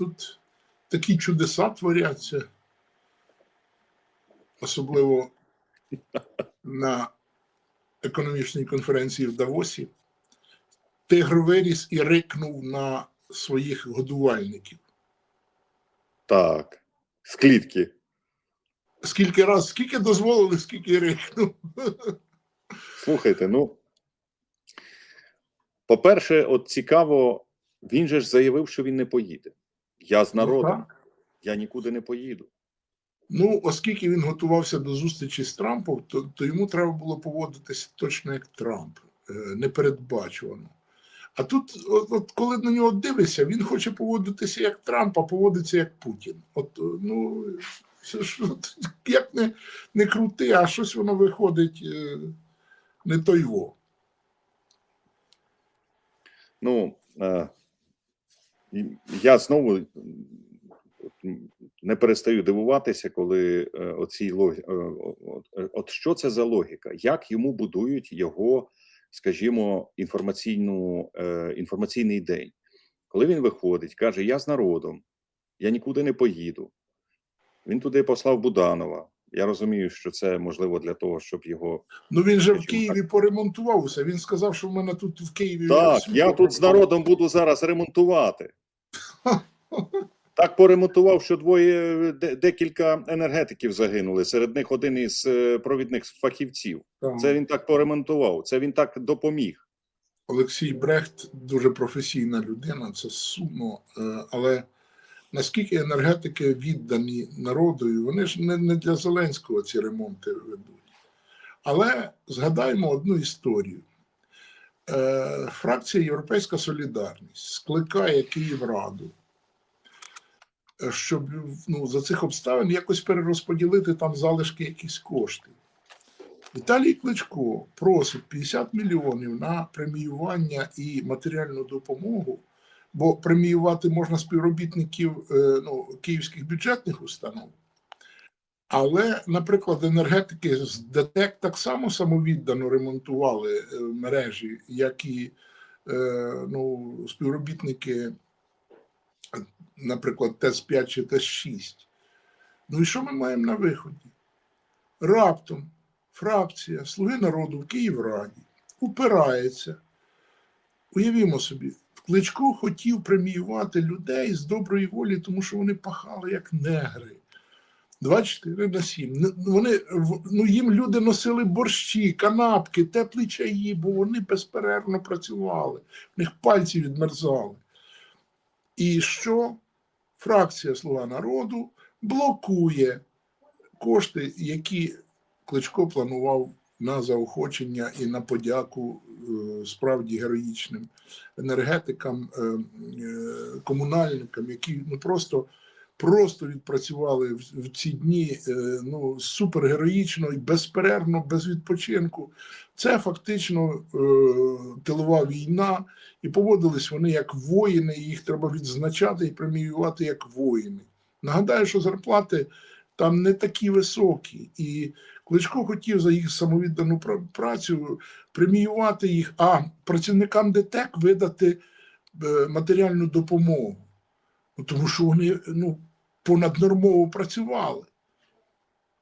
тут такі чудеса творяться, особливо на економічній конференції в Давосі. Тигр виріс і рикнув на своїх годувальників. Так. З клітки. Скільки раз, скільки дозволили, скільки рикнув. Слухайте, ну. По-перше, от цікаво, він же ж заявив, що він не поїде. Я з народом, Ну, я нікуди не поїду. Ну, оскільки він готувався до зустрічі з Трампом, то, то йому треба було поводитися точно як Трамп, е, непередбачувано. А тут, от, от коли на нього дивишся, він хоче поводитися як Трамп, а поводиться як Путін. От, е, ну, що, як не, не крути, а щось воно виходить е, не то його. Ну, е, я знову м, не перестаю дивуватися, коли е, оці логі... е, от, е, що це за логіка? Як йому будують його, скажімо, інформаційну, е, інформаційний день? Коли він виходить, каже: Я з народом, я нікуди не поїду. Він туди послав Буданова. Я розумію, що це можливо для того, щоб його Ну він же в Києві поремонтував усе. Він сказав, що в мене тут в Києві. Так, я тут з народом буду зараз ремонтувати. Так поремонтував, що двоє декілька енергетиків загинули. Серед них один із е, провідних фахівців. Це він так поремонтував. Це він так допоміг. Олексій Брехт дуже професійна людина, це сумно. е, Але наскільки енергетики віддані народу, і вони ж не, не для Зеленського ці ремонти ведуть. Але згадаємо одну історію. Е, Фракція Європейська Солідарність скликає Київраду, е, щоб ну, за цих обставин якось перерозподілити там залишки якісь коштів. Віталій Кличко просить 50 мільйонів на преміювання і матеріальну допомогу, бо преміювати можна співробітників е, ну, київських бюджетних установ. Але, наприклад, енергетики з ДТЕК так само самовіддано ремонтували е, мережі, як і е, ну, співробітники, наприклад, ТЕС-5 чи ТЕС-6. Ну і що ми маємо на виході? Раптом фракція Слуги народу в Київраді упирається. Уявімо собі, Кличко хотів преміювати людей з доброї волі, тому що вони пахали як негри. 24 на 7. Ну, Вони, ну, їм люди носили борщі, канапки, теплі чаї, бо вони безперервно працювали. В них пальці відмерзали. І що фракція Слуга народу блокує кошти, які Кличко планував на заохочення і на подяку е, справді героїчним енергетикам, е, е, комунальникам, які ну просто. Просто відпрацювали в, ці дні ну супергероїчно і безперервно, без відпочинку. Це фактично тилова війна, і поводились вони як воїни. і Їх треба відзначати і преміювати як воїни. Нагадаю, що зарплати там не такі високі, і Кличко хотів за їх самовіддану працю преміювати їх, а працівникам ДТЕК видати е, матеріальну допомогу. Ну, тому що вони ну, понаднормово працювали.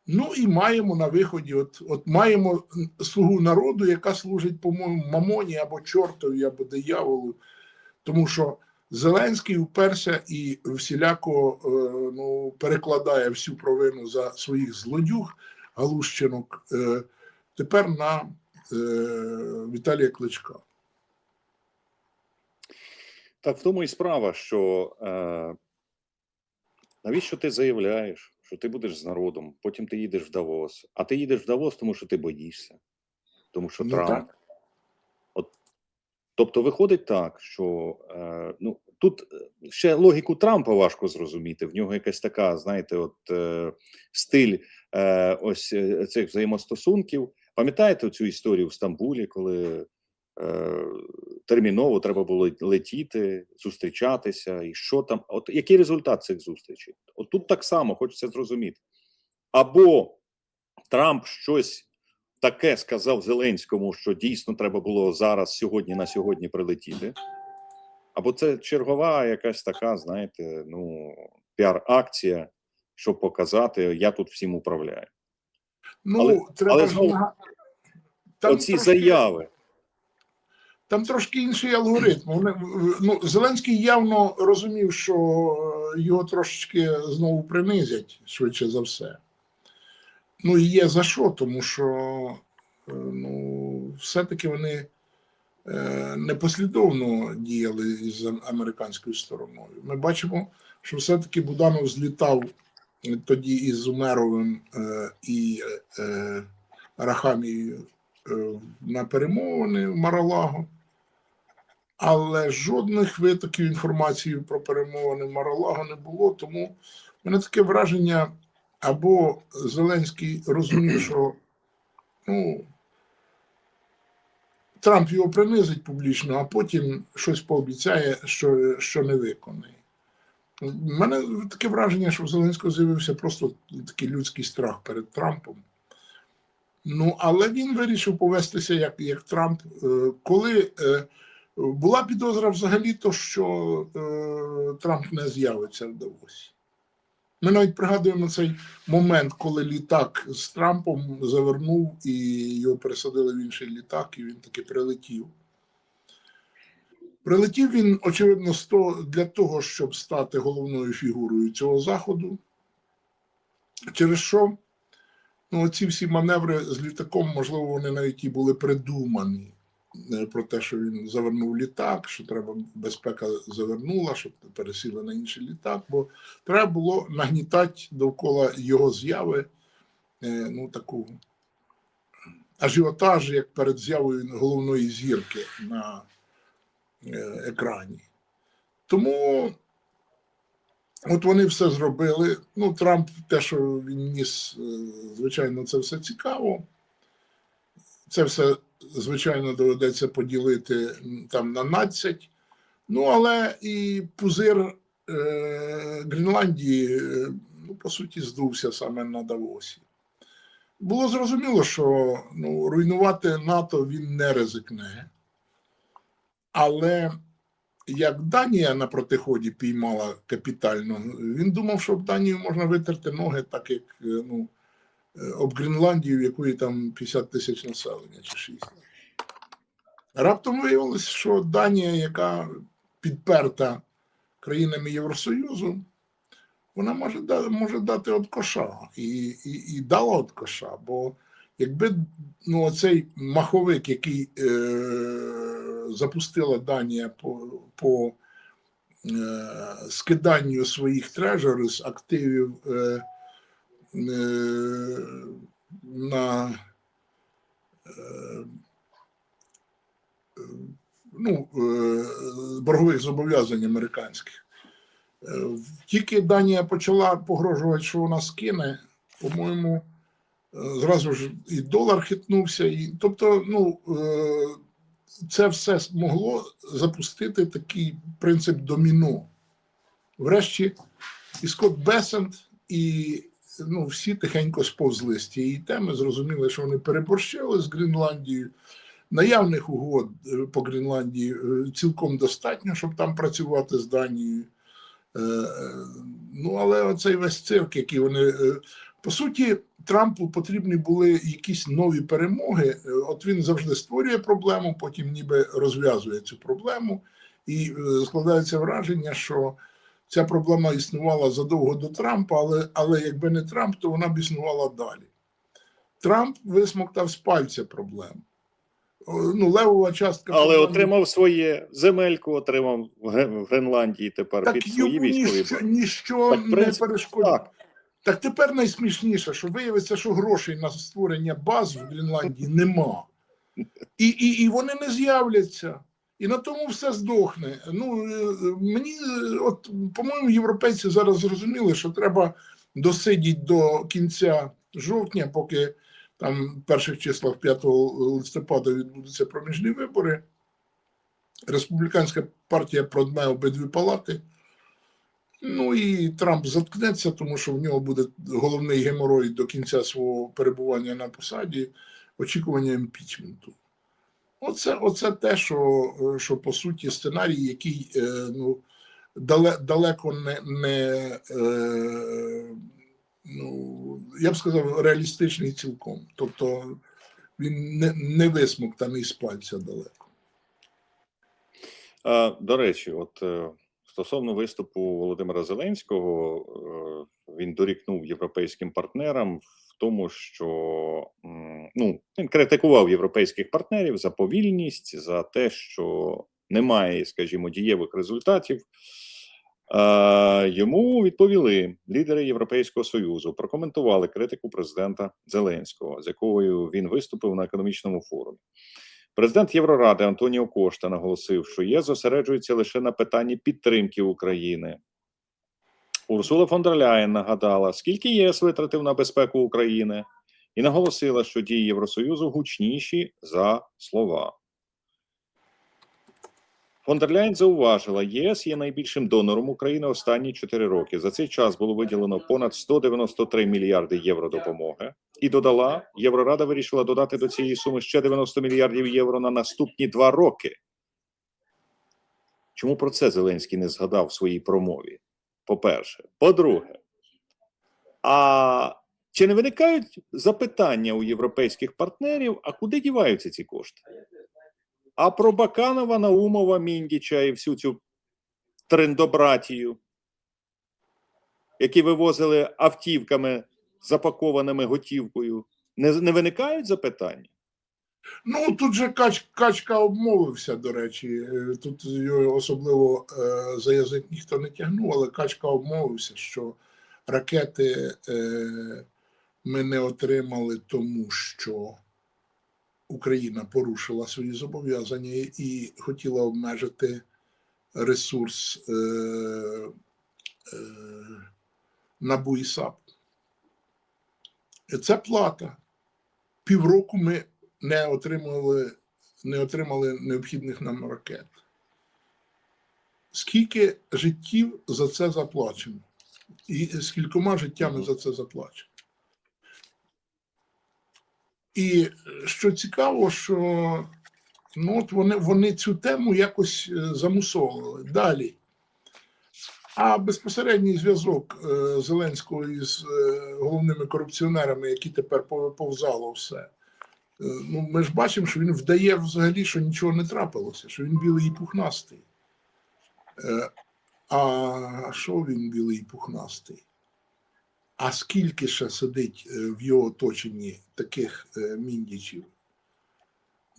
Ну і маємо на виході, от, от маємо слугу народу, яка служить, по-моєму, мамоні або чортові, або дияволу. Тому що Зеленський вперся і всіляко е, ну, перекладає всю провину за своїх злодюг, галущинок, е, тепер на е, Віталія Кличка. Так в тому і справа, що е, навіщо ти заявляєш, що ти будеш з народом, потім ти їдеш в Давос, а ти їдеш в Давос, тому що ти боїшся, тому що Ну, Трамп. так. От, тобто виходить так, що е, ну, тут е, ще логіку Трампа важко зрозуміти. В нього якась така, знаєте, от е, стиль е, ось е, цих взаємостосунків. Пам'ятаєте цю історію в Стамбулі, коли е, терміново треба було летіти, зустрічатися, і що там? От який результат цих зустрічей? От тут так само хочеться зрозуміти. Або Трамп щось таке сказав Зеленському, що дійсно треба було зараз, сьогодні на сьогодні прилетіти. Або це чергова якась така, знаєте, ну, піар-акція, щоб показати, я тут всім управляю. Ну, Але- треба але ж знову, Там Оці трошки- заяви. Там трошки інший алгоритм. Вони, ну, Зеленський явно розумів, що е, його трошечки знову принизять, швидше за все. Ну і є за що, тому що е, ну, все-таки вони е, непослідовно діяли з американською стороною. Ми бачимо, що все-таки Буданов злітав тоді із Умеровим е, і е, Рахамією е, на перемовини в Маралаго. Але жодних витоків інформації про перемовини в Маралаго не було. Тому в мене таке враження, або Зеленський розумів, що ну, Трамп його принизить публічно, а потім щось пообіцяє, що, що не виконає. У мене таке враження, що в Зеленського з'явився просто такий людський страх перед Трампом. Ну, але він вирішив повестися як, як Трамп. Е, Коли е, була підозра взагалі, то що е, Трамп не з'явиться в Давосі. Ми навіть пригадуємо цей момент, коли літак з Трампом завернув і його пересадили в інший літак, і він таки прилетів. Прилетів він, очевидно, для того, щоб стати головною фігурою цього заходу. Через що ну, ці всі маневри з літаком, можливо, вони навіть і були придумані е, про те, що він завернув літак, що треба безпека завернула, щоб пересіли на інший літак, бо треба було нагнітати довкола його зяви е, ну, таку ажіотаж, як перед з'явою головної зірки на е, екрані. Тому от вони все зробили. Ну, Трамп, те, що він ніс, е, звичайно, це все цікаво. Це все, звичайно, доведеться поділити там на 12. Ну, але і пузир е, Гренландії, е, ну, по суті, здувся саме на Давосі. Було зрозуміло, що ну, руйнувати НАТО він не ризикне. Але як Данія на протиході піймала капітально, він думав, що об Данію можна витерти ноги, так як е, ну, е, об Гренландію, в якої там 50 тисяч населення чи 60. Раптом виявилось, що Данія, яка підперта країнами Євросоюзу, вона може, може дати от коша і, і, і дала от коша. Бо якби ну, оцей маховик, який е, запустила Данія по, по е, скиданню своїх трежерів з активів е, е, на е, ну, е, боргових зобов'язань американських. Е, Тільки Данія почала погрожувати, що вона скине, по-моєму, е, зразу ж і долар хитнувся. І, тобто, ну, е, це все могло запустити такий принцип доміно. Врешті, і Скотт Бесент, і ну, всі тихенько сповзли з цієї теми, зрозуміли, що вони переборщили з Гренландією. Наявних угод е, по Гренландії е, цілком достатньо, щоб там працювати з Данією. Е, Ну, але оцей весь цирк, який вони. Е, По суті, Трампу потрібні були якісь нові перемоги. Е, От він завжди створює проблему, потім ніби розв'язує цю проблему, і е, складається враження, що ця проблема існувала задовго до Трампа, але, але якби не Трамп, то вона б існувала далі. Трамп висмоктав з пальця проблему. О, Ну, левова частка. Але проблеми- отримав своє земельку, отримав в Гренландії тепер так під свої військові. ніщо, ніщо Так, не перешкодить. Так, тепер найсмішніше, що виявиться, що грошей на створення баз в Гренландії нема. І, і, і вони не з'являться. І на тому все здохне. Ну, е, мені, е, от, по-моєму, європейці зараз зрозуміли, що треба досидіти до кінця жовтня, поки там в перших числах 5 листопада відбудуться проміжні вибори. Республіканська партія продме обидві палати. Ну і Трамп заткнеться, тому що в нього буде головний геморой до кінця свого перебування на посаді очікування імпічменту. Оце, оце те, що, що по суті сценарій, який е, ну, дале, далеко не, не е, ну, я б сказав, реалістичний цілком. Тобто він не, не висмоктаний з пальця далеко. А, До речі, от е, стосовно виступу Володимира Зеленського, е, він дорікнув європейським партнерам в тому, що ну, він критикував європейських партнерів за повільність, за те, що немає, скажімо, дієвих результатів. Е, Йому відповіли лідери Європейського союзу, прокоментували критику президента Зеленського, з якою він виступив на економічному форумі. Президент Євроради Антоніо Кошта наголосив, що ЄС зосереджується лише на питанні підтримки України. Урсула фон дер Ляєн нагадала, скільки ЄС витратив на безпеку України, і наголосила, що дії Євросоюзу гучніші за слова. Фон дер Ляєн зауважила, ЄС є найбільшим донором України останні 4 роки. За цей час було виділено понад 193 мільярди євро допомоги. І додала, Єврорада вирішила додати до цієї суми ще 90 мільярдів євро на наступні два роки. Чому про це Зеленський не згадав в своїй промові? По-перше. По-друге, а чи не виникають запитання у європейських партнерів, а куди діваються ці кошти? А про Баканова, Наумова, Міндіча і всю цю трендобратію, які вивозили автівками, запакованими готівкою, не, не виникають запитання? Ну тут же Кач, Качка обмовився, до речі. Е, Тут його особливо е, за язик ніхто не тягнув, але Качка обмовився, що ракети е, ми не отримали, тому що Україна порушила свої зобов'язання і хотіла обмежити ресурс е, е, НАБУ і САП. Це плата. Півроку ми не отримали, не отримали необхідних нам ракет. Скільки життів за це заплачено? І скількома життями за це заплачено? І що цікаво, що ну, от вони, вони цю тему якось е, замусовували. Далі. А безпосередній зв'язок е, Зеленського із е, головними корупціонерами, які тепер повзало все. Е, Ну, ми ж бачимо, що він вдає взагалі, що нічого не трапилося, що він білий і пухнастий. Е, А що він білий і пухнастий? А скільки ще сидить е, в його оточенні таких е, міндічів?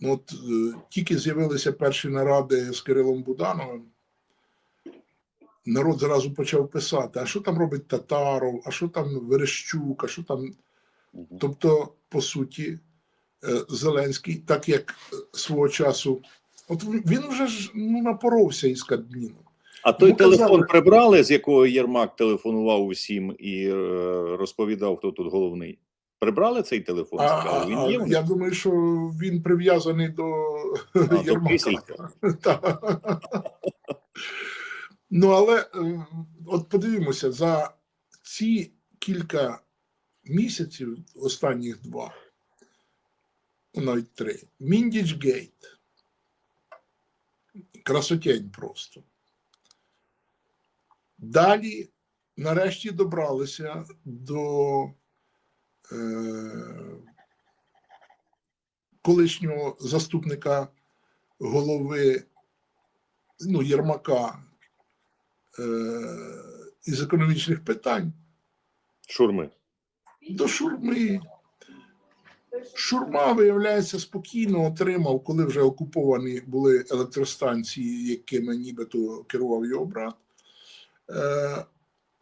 Ну, от е, тільки з'явилися перші наради з Кирилом Будановим. Народ зразу почав писати: а що там робить Татаров, а що там Верещук, а що там. Тобто, по суті, Зеленський, так як свого часу, от він вже ж ну, напоровся із Кабміном. А той Йому казали- телефон прибрали, з якого Єрмак телефонував усім і е, розповідав, хто тут головний. Прибрали цей телефон? А, він є. я думаю, що він прив'язаний до до Єрмака. Так. Ну, але е, от подивімося, за ці кілька місяців, останніх два, ну, навіть три, Міндіч Гейт. Красотень просто. Далі, нарешті, добралися до е, колишнього заступника голови ну, Єрмака е, із економічних питань Шурми. до Шурми. Шурма, виявляється, спокійно отримав, коли вже окуповані були електростанції, якими нібито керував його брат. Е,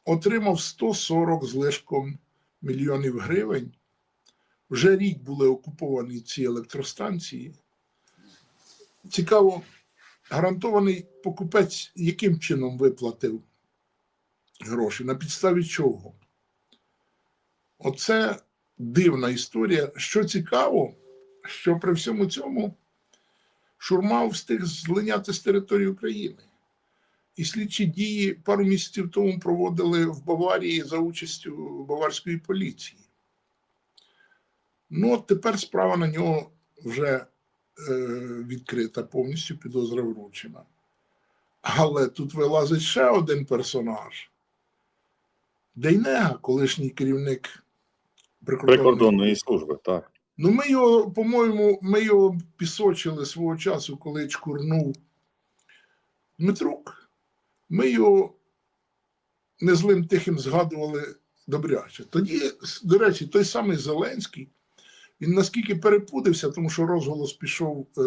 отримав 140 з лишком мільйонів гривень. Вже рік були окуповані ці електростанції. Цікаво, гарантований покупець яким чином виплатив гроші? На підставі чого? Оце дивна історія. Що цікаво, що при всьому цьому Шурма встиг злиняти з території України. І слідчі дії пару місяців тому проводили в Баварії за участю баварської поліції. Ну, от тепер справа на нього вже е, відкрита, повністю підозра вручена. Але тут вилазить ще один персонаж. Дейнега, колишній керівник прикордонної Прикордонної служби, так. Ну, ми його, по-моєму, ми його пісочили свого часу, коли чкурнув Дмитрук. Ми його незлим тихим згадували добряче. Тоді, до речі, той самий Зеленський, він наскільки перепудився, тому що розголос пішов е, е,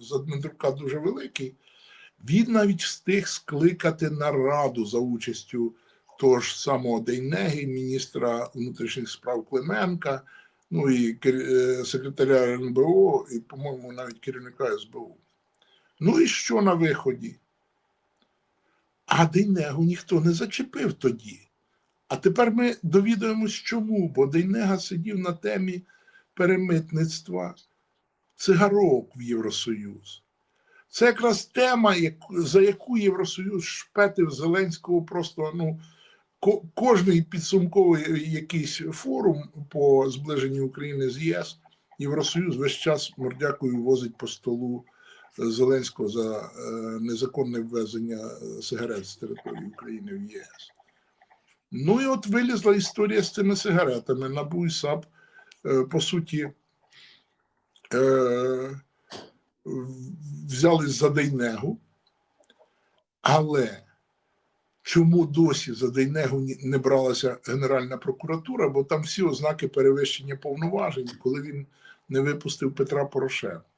за Дмитрука дуже великий, він навіть встиг скликати нараду за участю того ж самого Дейнеги, міністра внутрішніх справ Клименка, ну і е, секретаря РНБО, і, по-моєму, навіть керівника СБУ. Ну і що на виході? А Дейнегу ніхто не зачепив тоді. А тепер ми довідаємось чому, бо Дейнега сидів на темі перемитництва цигарок в Євросоюз. Це якраз тема, за яку Євросоюз шпетив Зеленського просто ну, кожний підсумковий якийсь форум по зближенню України з ЄС, Євросоюз весь час мордякою возить по столу Зеленського за е, незаконне ввезення е, сигарет з території України в ЄС. Ну і от вилізла історія з цими сигаретами. НАБУ і САП, е, по суті, взялись за Дейнегу, але чому досі за Дейнегу не бралася Генеральна прокуратура, бо там всі ознаки перевищення повноважень, коли він не випустив Петра Порошенка.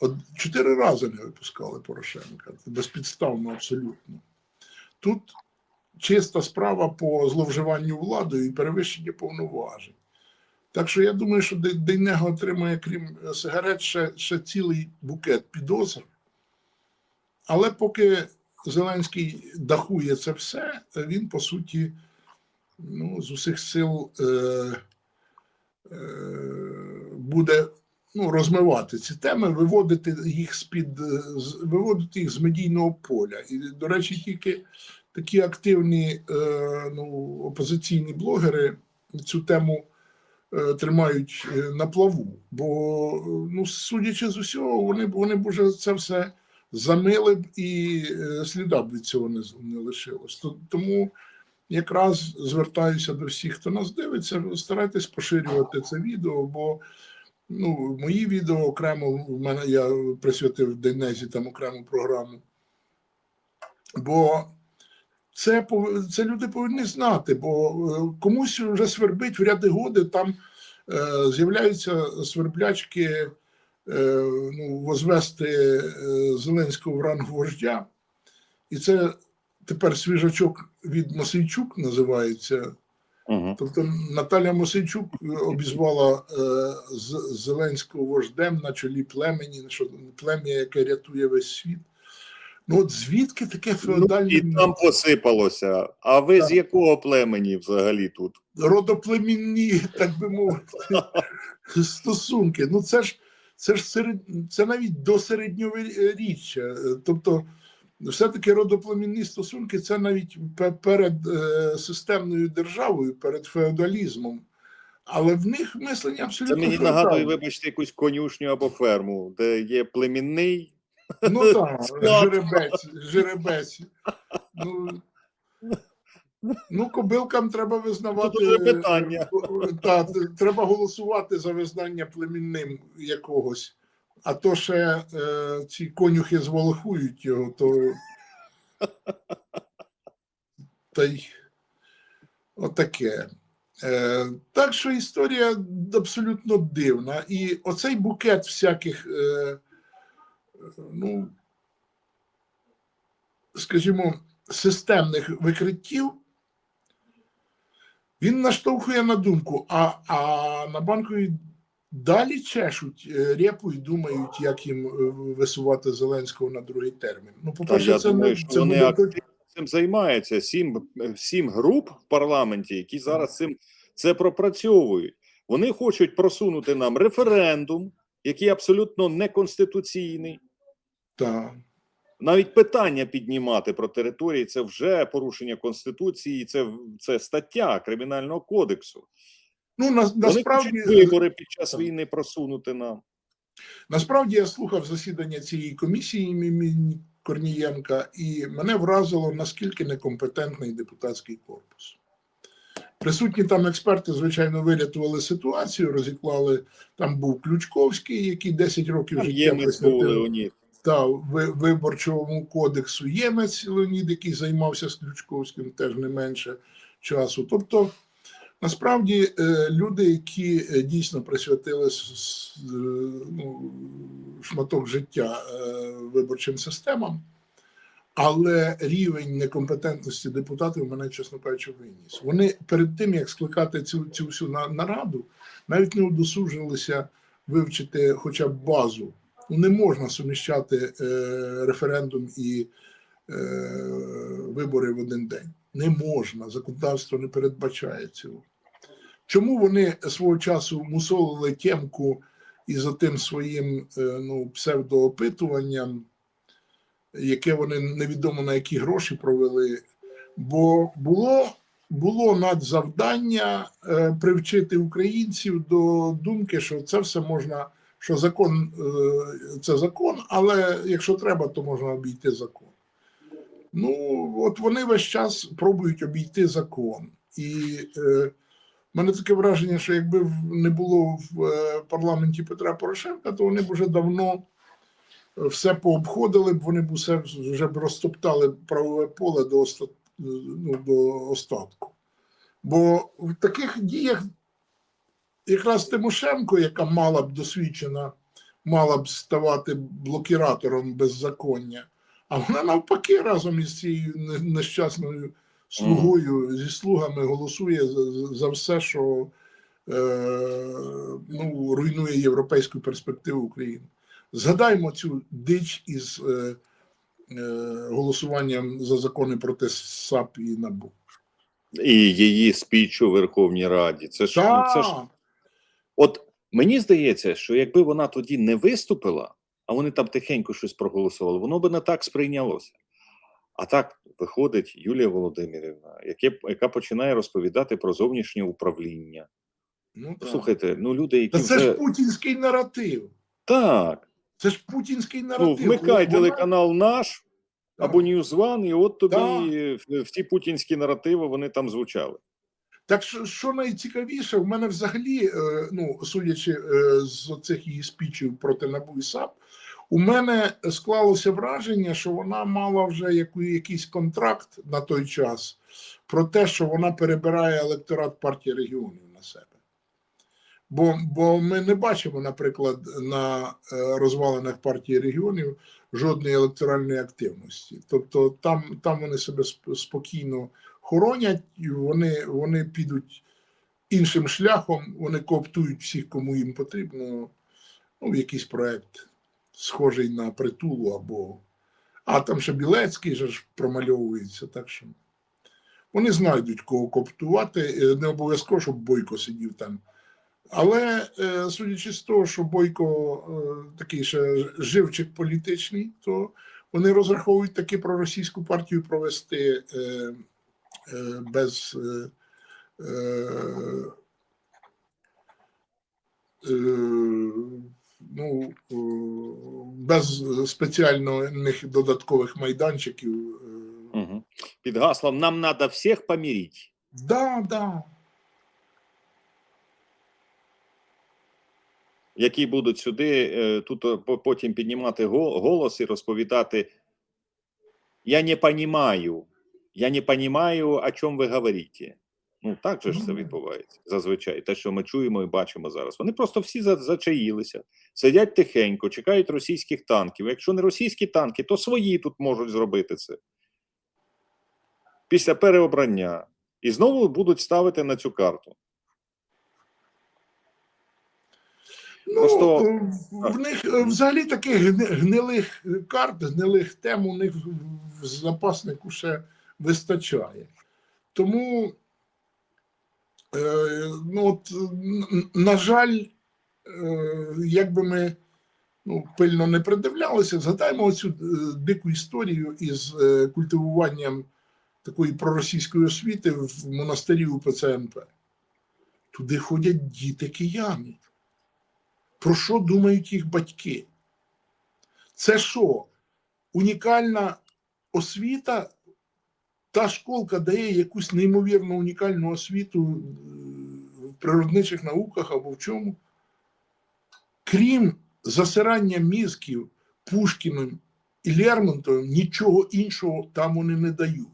От чотири рази не випускали Порошенка. Безпідставно абсолютно. Тут чиста справа по зловживанню владою і перевищення повноважень. Так що я думаю, що Дей- Дейнега отримає, крім е, сигарет, ще, ще цілий букет підозр. Але поки Зеленський дахує це все, він по суті ну, з усіх сил е, е, буде ну, розмивати ці теми, виводити їх е, виводити їх з медійного поля. І, до речі, тільки такі активні е, ну, опозиційні блогери цю тему е, тримають на плаву. Бо, ну, судячи з усього, вони, вони б уже це все замили б і сліда б від цього не, не лишилось. То- Тому якраз звертаюся до всіх, хто нас дивиться, старайтесь поширювати це відео, бо ну, мої відео окремо в мене я присвятив Денезі там окрему програму. Бо це, це люди повинні знати, бо е, комусь вже свербить в ряди годи, там е, з'являються сверблячки е, ну, возвести е, Зеленського в ранг вождя. І це тепер свіжачок від Мосейчук називається. Угу. Тобто Наталя Мосейчук е, обізвала е, З- Зеленського вождем на чолі племені, що плем'я, яке рятує весь світ. Ну от звідки таке феодальне І там посипалося. А ви з якого племені взагалі тут? родоплемінні, так би мовити, стосунки. Ну це ж це ж серед це навіть до середньовіччя. Е, Тобто, все-таки родоплемінні стосунки це навіть перед е, системною державою, перед феодалізмом. Але в них мислення Це абсолютно мені феодальне. нагадує, вибачте, якусь конюшню або ферму, де є племінний. Ну так, жеребець, жеребець. Ну, ну, кобилкам треба визнавати. Тут питання. Та, треба голосувати за визнання племінним якогось. А то ще е, ці конюхи зволохують його, то. Та й отаке. Е, так що історія абсолютно дивна. І оцей букет всяких. Е, ну, скажімо, системних викриттів, він наштовхує на думку, а, а на банковій далі чешуть е, репу і думають, як їм е, висувати Зеленського на другий термін. Ну, Та по-перше, я це думаю, не це вони буде цим займаються. Сім, сім груп в парламенті, які зараз цим це пропрацьовують. Вони хочуть просунути нам референдум, який абсолютно неконституційний. та. Навіть питання піднімати про території це вже порушення конституції, це, це стаття кримінального кодексу. Ну, на, насправді, вибори під час війни просунути нам. Насправді я слухав засідання цієї комісії імені Корнієнка, і мене вразило, наскільки некомпетентний депутатський корпус. Присутні там експерти, звичайно, вирятували ситуацію, розіклали. Там був Ключковський, який 10 років життя присвятив та виборчому кодексу Ємець Леонід, який займався з Ключковським теж не менше часу. Тобто, насправді, е, люди, які е, дійсно присвятили е, ну, шматок життя виборчим системам, але рівень некомпетентності депутатів мене, чесно кажучи, виніс. Вони перед тим, як скликати цю, цю всю на- нараду, навіть не удосужилися вивчити хоча б базу Ну, не можна суміщати референдум і вибори в один день. Не можна. Законодавство не передбачає цього. Чому вони свого часу мусолили тємку із тим своїм е, ну, псевдоопитуванням, яке вони невідомо на які гроші провели? Бо було, було надзавдання е, привчити українців до думки, що це все можна що закон е, це закон, але якщо треба, то можна обійти закон. Ну, от вони весь час пробують обійти закон. І е, мене таке враження, що якби не було в е, парламенті Петра Порошенка, то вони б вже давно все пообходили б, вони б усе вже б розтоптали правове поле до, оста- ну, до остатку. Бо в таких діях якраз Тимошенко, яка мала б досвідчена, мала б ставати блокіратором беззаконня, а вона навпаки разом із цією нещасною слугою зі слугами голосує за, за все, що е, ну, руйнує європейську перспективу України. Згадаймо цю дич із е, е, голосуванням за закони проти САП і НАБУ. І її спіч у Верховній Раді. Це ж, ну, це ж От мені здається, що якби вона тоді не виступила, а вони там тихенько щось проголосували, воно би не так сприйнялося. А так виходить Юлія Володимирівна, яке, яка починає розповідати про зовнішнє управління. Ну. Слухайте, ну люди, які Та це вже... ж путінський наратив. так, Це ж путінський ну вмикай Вона- телеканал наш Так. або One, і от тобі в, в ті путінські наративи вони там звучали. Так що, що найцікавіше, в мене взагалі, е, ну судячи е, з цих її спічів проти НАБУ і САП, у мене склалося враження, що вона мала вже якийсь контракт на той час про те, що вона перебирає електорат партії регіонів на себе. Бо, бо ми не бачимо, наприклад, на е, розвалених партії регіонів жодної електоральної активності. Тобто там, там вони себе спокійно хоронять, вони, вони підуть іншим шляхом, вони кооптують всіх, кому їм потрібно, ну, в якийсь проект, схожий на притулу або. А там ще Білецький же ж промальовується, так що вони знайдуть кого коптувати. Е, Не обов'язково, щоб Бойко сидів там. Але е, судячи з того, що Бойко е, такий ще живчик політичний, то вони розраховують таки про російську партію провести без, е, е, е, ну, е, без спеціальних додаткових майданчиків. е. Угу. Під гаслом нам треба всіх помірити. Да, да. які будуть сюди е, тут е, потім піднімати голос і розповідати: Я не понімаю, я не понімаю, о чому ви говорите. Ну, так же ж це відбувається зазвичай. Те, що ми чуємо і бачимо зараз. Вони просто всі зачаїлися, сидять тихенько, чекають російських танків. Якщо не російські танки, то свої тут можуть зробити це. Після переобрання. І знову будуть ставити на цю карту. Ну, Просто- е, в- них е, взагалі таких гнилих карт, гнилих тем у них в запаснику ще вистачає. Тому, е, ну, от, на жаль, е, як би ми ну, пильно не придивлялися, згадаємо оцю е, дику історію із культивуванням такої проросійської освіти в монастирі УПЦ МП. Туди ходять діти кияни. про що думають їх батьки. Це що? Унікальна освіта? Та школка дає якусь неймовірно унікальну освіту е, в природничих науках або в чому. Крім засирання мізків Пушкіним і Лермонтовим, нічого іншого там вони не дають.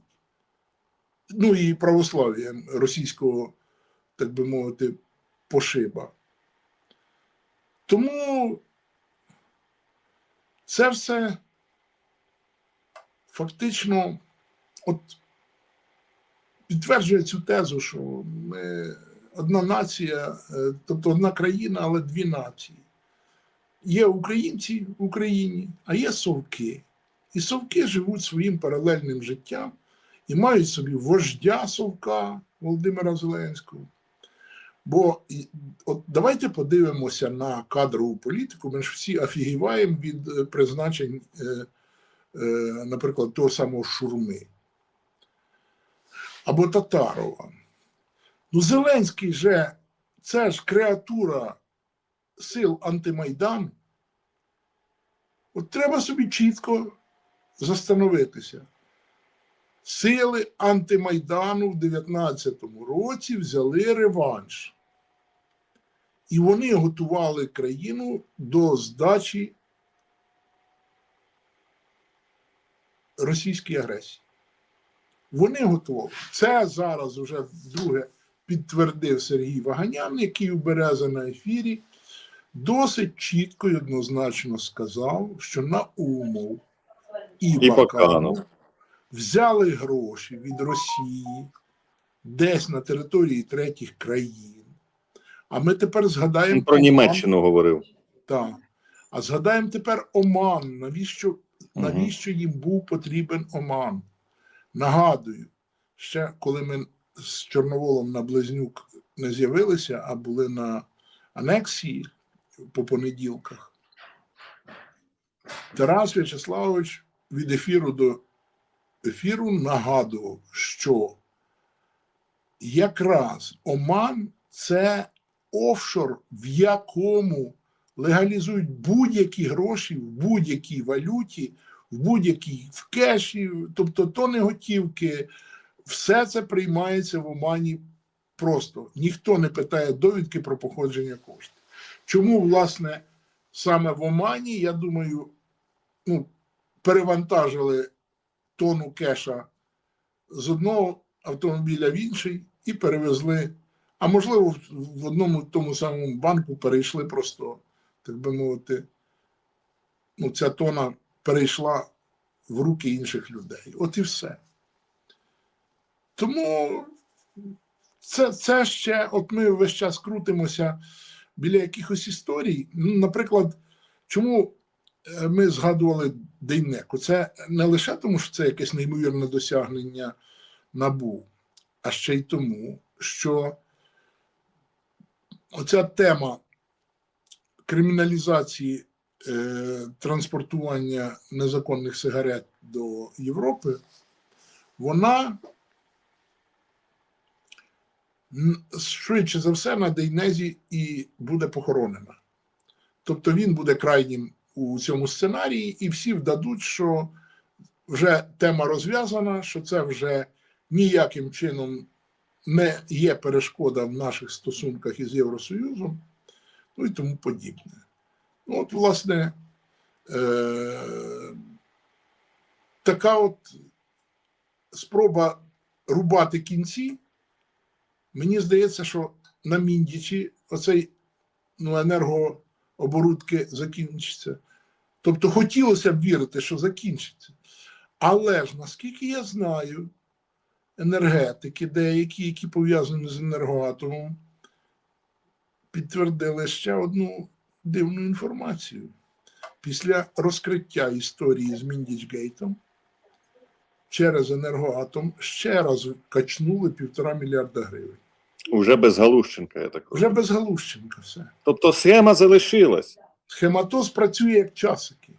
Ну і православ'я російського, так би мовити, пошиба. Тому це все фактично от підтверджує цю тезу, що ми одна нація, е, тобто одна країна, але дві нації. Є українці в Україні, а є совки. І совки живуть своїм паралельним життям і мають собі вождя совка Володимира Зеленського. Бо от давайте подивимося на кадрову політику. Ми ж всі офігіваємо від е, призначень, е, наприклад, того самого Шурми або Татарова. Ну, Зеленський же це ж креатура сил антимайдану. От треба собі чітко застановитися. Сили антимайдану в 19-му році взяли реванш. І вони готували країну до здачі російській агресії. Вони готові. Це зараз вже вдруге підтвердив Сергій Ваганян, який у Береза на ефірі досить чітко і однозначно сказав, що Наумов і, І Баканов взяли гроші від Росії десь на території третіх країн. А ми тепер згадаємо Він про Оман. Німеччину говорив. Так. А згадаємо тепер Оман. Навіщо, навіщо їм був потрібен Оман? Нагадую, ще коли ми з Чорноволом на Близнюк не з'явилися, а були на анексії по понеділках, Тарас В'ячеславович від ефіру до ефіру нагадував, що якраз Оман це офшор, в якому легалізують будь-які гроші в будь-якій валюті, в будь-якій в кеші, тобто то не готівки, все це приймається в Омані просто. Ніхто не питає довідки про походження коштів. Чому, власне, саме в Омані, я думаю, ну, перевантажили тону кеша з одного автомобіля в інший і перевезли. А можливо, в одному тому самому банку перейшли просто, так би мовити, ну, ця тона перейшла в руки інших людей. От і все. Тому це, це ще, от ми весь час крутимося біля якихось історій. Ну, наприклад, чому е, ми згадували Дейнеко? Це не лише тому, що це якесь неймовірне досягнення набу, а ще й тому, що оця тема криміналізації транспортування незаконних сигарет до Європи, вона швидше за все на Дейнезі і буде похоронена. Тобто він буде крайнім у цьому сценарії, і всі вдадуть, що вже тема розв'язана, що це вже ніяким чином не є перешкода в наших стосунках із Євросоюзом, ну і тому подібне. Ну, от, власне, е- така от спроба рубати кінці, мені здається, що на Міндічі оцей ну, енергооборудки закінчиться. Тобто хотілося б вірити, що закінчиться. Але ж, наскільки я знаю, енергетики, деякі, які пов'язані з енергоатомом, підтвердили ще одну дивну інформацію. Після розкриття історії з Міндічгейтом через енергоатом ще раз качнули півтора мільярда гривень. Уже без Галущенка, я так Вже без Галущенка все. Тобто схема залишилась. Схематоз працює як часики.